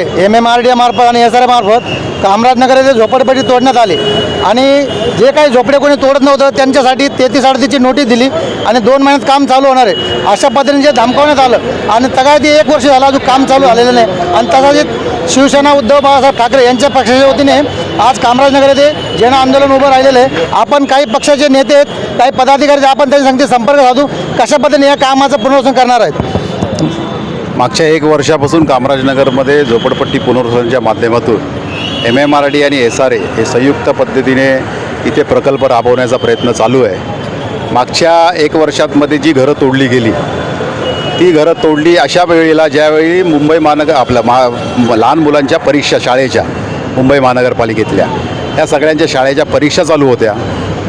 M M R D मार्फत आणि S R मार्फत कामराजनगर येथे झोपडपट्टी तोडण्यात आली. आणि जे काही झोपडे कोणी तोडत नव्हतं त्यांच्यासाठी तेहतीस अडतीसची नोटीस दिली आणि दोन महिन्यात काम चालू होणार आहे. अशा पद्धतीने जे धमकावण्यात आलं आणि तगायती एक वर्ष झालं अजून काम चालू झालेलं नाही. आणि तसाच शिवसेना उद्धव बाळासाहेब ठाकरे यांच्या पक्षाच्या वतीने आज कामराजनगर येथे जन आंदोलन उभं राहिलेलं आहे. आपण काही पक्षाचे नेते आहेत काही पदाधिकारी आपण त्यांच्या संगती संपर्क साधू. कशा पद्धतीने या कामाचं पुनर्वसन करणार आहेत? मागच्या एक वर्षापासून कामराजनगरमध्ये झोपडपट्टी पुनर्वसनच्या माध्यमातून एम एम आर डी आणि एस आर ए हे संयुक्त पद्धतीने इथे प्रकल्प राबवण्याचा प्रयत्न चालू आहे. मागच्या एक वर्षातमध्ये जी घरं तोडली गेली ती घरं तोडली अशा वेळेला ज्यावेळी मुंबई महानगर आपल्या महा लहान मुलांच्या परीक्षा शाळेच्या मुंबई महानगरपालिकेतल्या या सगळ्यांच्या शाळेच्या परीक्षा चालू होत्या.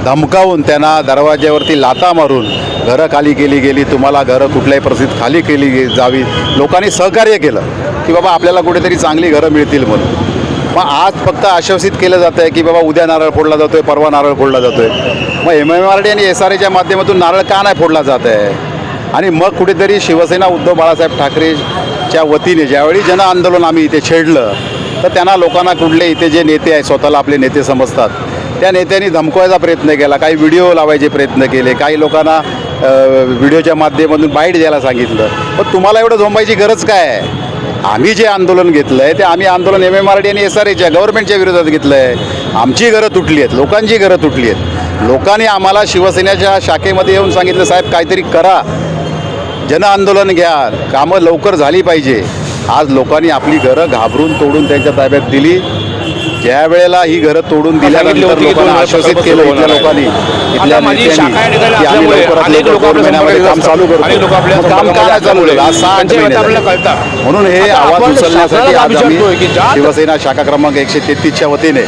धमकावून त्यांना दरवाज्यावरती लाता मारून घरं खाली केली गेली तुम्हाला घरं कुठल्याही परिस्थितीत खाली केली गे- जावी. लोकांनी सहकार्य केलं की बाबा आपल्याला कुठेतरी चांगली घरं मिळतील म्हणून. मग आज फक्त आश्वासित केलं जातं आहे की बाबा उद्या नारळ फोडला जातो आहे परवा नारळ फोडला जातो आहे मग एम एम आर डी आणि एस आर एच्या माध्यमातून नारळ का नाही फोडला जात आहे आणि मग कुठेतरी शिवसेना उद्धव बाळासाहेब ठाकरेच्या वतीने ज्यावेळी जन आंदोलन आम्ही इथे छेडलं तर त्यांना लोकांना कुठले इथे जे नेते आहेत स्वतःला आपले नेते समजतात. त्या नेत्यांनी धमकवायचा प्रयत्न केला काही व्हिडिओ लावायचे प्रयत्न केले काही लोकांना व्हिडिओच्या माध्यमातून बाईट द्यायला सांगितलं. पण तुम्हाला एवढं झोंबायची गरज काय आहे? आम्ही जे आंदोलन घेतलं आहे ते आम्ही आंदोलन एम एम आर डी आणि एस आर एच्या गव्हर्नमेंटच्या विरोधात घेतलं आहे आमची घरं तुटली आहेत लोकांची घरं तुटली आहेत. लोकांनी आम्हाला शिवसेनेच्या शाखेमध्ये येऊन सांगितलं साहेब काहीतरी करा. जन आंदोलन घ्या. कामं लवकर झाली पाहिजे. आज लोकांनी आपली घरं घाबरून तोडून त्यांच्या ताब्यात दिली. ज्या वेळेला ही घरं तोडून दिल्यानंतर लोकांना आश्वासित केलं इथल्या. लोकांनी. इथल्या महिन्यामध्ये काम चालू करतो. काम का नाही चालू आज सहा. म्हणून हे आवाज उचलण्यासाठी आज आम्ही शिवसेना शाखा क्रमांक एकशे तेहतीसच्या वतीने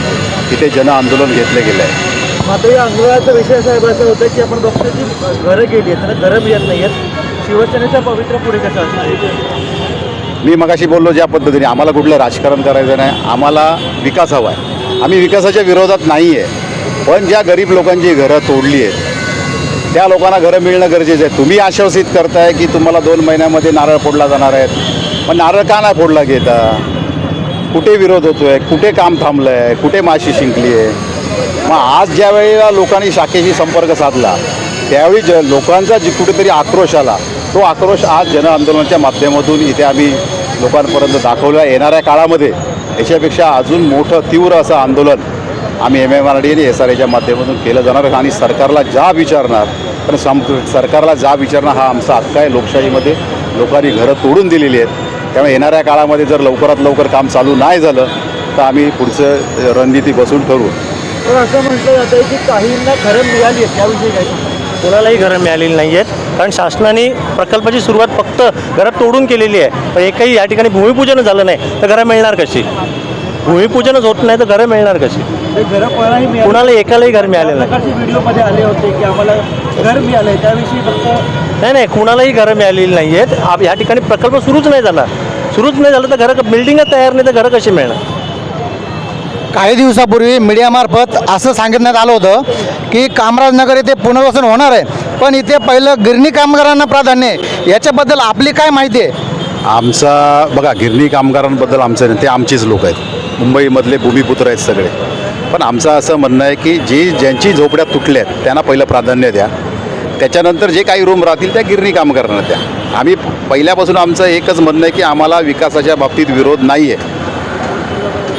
इथे जन आंदोलन घेतले गेलं आहे. मात्र या आंदोलनाचा विषय साहेब असं होतं की आपण बघतो की घरं गेली आहेत तर घरं मिळत नाही आहेत शिवसेनेचा पवित्र पुढे कसं असणार? मी मगाशी बोललो ज्या पद्धतीने आम्हाला कुठलं राजकारण करायचं नाही आम्हाला विकास हवा आहे. आम्ही विकासाच्या विरोधात नाही आहे पण ज्या गरीब लोकांची घरं तोडली आहेत त्या लोकांना घरं मिळणं गरजेचं आहे. तुम्ही आश्वासित करताय की तुम्हाला दोन महिन्यामध्ये नारळ फोडला जाणार आहेत. पण नारळ का नाही फोडला घेता? कुठे विरोध होतो आहे कुठे काम थांबलं आहे कुठे माशी शिंकली आहे मग आज ज्या वेळेला लोकांनी शाखेशी संपर्क साधला त्यावेळी ज लोकांचा जी कुठेतरी आक्रोश आला तो आक्रोश आज जनआंदोलनाच्या माध्यमातून इथे आम्ही लोकांपर्यंत दाखवलं. येणाऱ्या काळामध्ये याच्यापेक्षा अजून मोठं तीव्र असं आंदोलन आम्ही एम एम आर डी आणि एस आर एच्या माध्यमातून केलं जाणार आणि सरकारला जा विचारणार पण सम सरकारला जा विचारणं हा आमचा हक्क आहे. लोकशाहीमध्ये लोकांनी घरं तोडून दिलेली आहेत. त्यामुळे येणाऱ्या काळामध्ये जर लवकरात लवकर काम चालू नाही झालं तर आम्ही पुढचं रणनीती बसून ठरवू. असं म्हटलं जातं की काहींना खरं मिळाली आहे त्याविषयी काही कोणालाही घरं मिळालेली नाही आहेत. कारण शासनाने प्रकल्पाची सुरुवात फक्त घरं तोडून केलेली आहे. पण एकही या ठिकाणी भूमिपूजन झालं नाही तर घरं मिळणार कशी? भूमिपूजनच होत नाही तर घरं मिळणार कशी? मिळाली कुणाला एकालाही घर मिळालेलं नाही. व्हिडिओमध्ये आले होते की आम्हाला घर मिळालंय. त्याविषयी फक्त नाही नाही कुणालाही घरं मिळालेली नाही आहेत. ह्या ठिकाणी प्रकल्प सुरूच नाही झाला. सुरूच नाही झालं तर घरं बिल्डिंगच तयार नाही तर घरं कशी मिळणार? काही दिवसापूर्वी मीडियामार्फत असं सांगितण्यात आलं होतं की कामराजनगर येथे पुनर्वसन होणार आहे. पण इथे पहिलं गिरणी कामगारांना प्राधान्य आहे. याच्याबद्दल आपली काय माहिती आहे? आमचा बघा गिरणी कामगारांबद्दल आमचं नाही ते आमचेच लोक आहेत. मुंबईमधले भूमिपुत्र आहेत सगळे. पण आमचं असं म्हणणं आहे की जी ज्यांची झोपड्या तुटल्या आहेत त्यांना पहिलं प्राधान्य द्या. त्याच्यानंतर जे काही रूम राहतील त्या गिरणी कामगारांना द्या. आम्ही पहिल्यापासून आमचं एकच म्हणणं आहे की आम्हाला विकासाच्या बाबतीत विरोध नाही आहे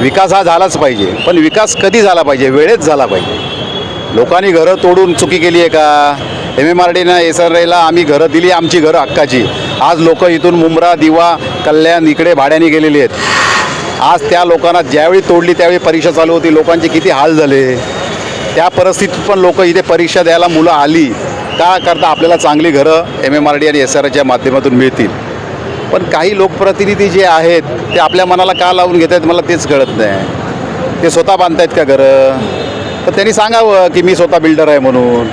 विकास हा झालाच पाहिजे. पण विकास कधी झाला पाहिजे? वेळेत झाला पाहिजे. लोकांनी घरं तोडून चुकी केली आहे का? एम एम आर डीनं एस आर आयला आम्ही घरं दिली आमची घरं हक्काची. आज लोक इथून मुंब्रा दिवा कल्याण इकडे भाड्याने गेलेली आहेत. आज त्या लोकांना ज्यावेळी तोडली त्यावेळी परीक्षा चालू होती. लोकांचे किती हाल झाले. त्या परिस्थितीत पण लोक इथे परीक्षा द्यायला मुलं आली. का करता आपल्याला चांगली घरं एम एम आर डी आणि एस आर आयच्या माध्यमातून मिळतील? पण काही लोकप्रतिनिधी जे आहेत ते आपल्या मनाला का लावून घेत आहेत मला तेच कळत नाही. ते स्वतः बांधतायत का घरं? तर त्यांनी सांगावं की मी स्वतः बिल्डर आहे म्हणून.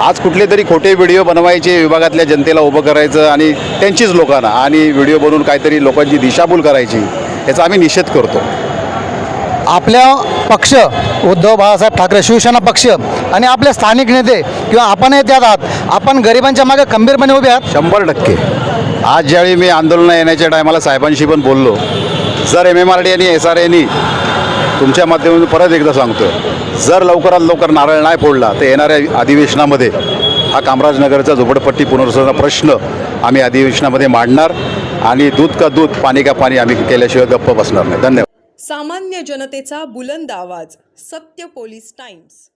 आज कुठले तरी खोटे व्हिडिओ बनवायचे विभागातल्या जनतेला उभं करायचं आणि त्यांचीच लोकांना आणि व्हिडिओ बनवून काहीतरी लोकांची दिशाभूल करायची याचा आम्ही निषेध करतो. आपल्या पक्ष उद्धव बाळासाहेब ठाकरे शिवसेना पक्ष आणि आपले स्थानिक नेते किंवा आपणही त्यात आहात आपण गरिबांच्या मागे खंबीरपणे उभे आहात. शंभर टक्के. आज ज्यावेळी मी आंदोलन येण्याच्या टायमाला साहेबांशी पण बोललो जर एम एम आर डी आणि एस आर एनी तुमच्या माध्यमातून परत एकदा सांगतो जर लवकरात लवकर नारळ नाही फोडला तर येणाऱ्या अधिवेशनामध्ये हा कामराजनगरचा झोपडपट्टी पुनर्वसनाचा प्रश्न आम्ही अधिवेशनामध्ये मांडणार आणि दूध का दूध पाणी का पाणी आम्ही केल्याशिवाय गप्प बसणार नाही. धन्यवाद. सामान्य जनतेचा बुलंद आवाज सत्य पोलीस टाइम्स.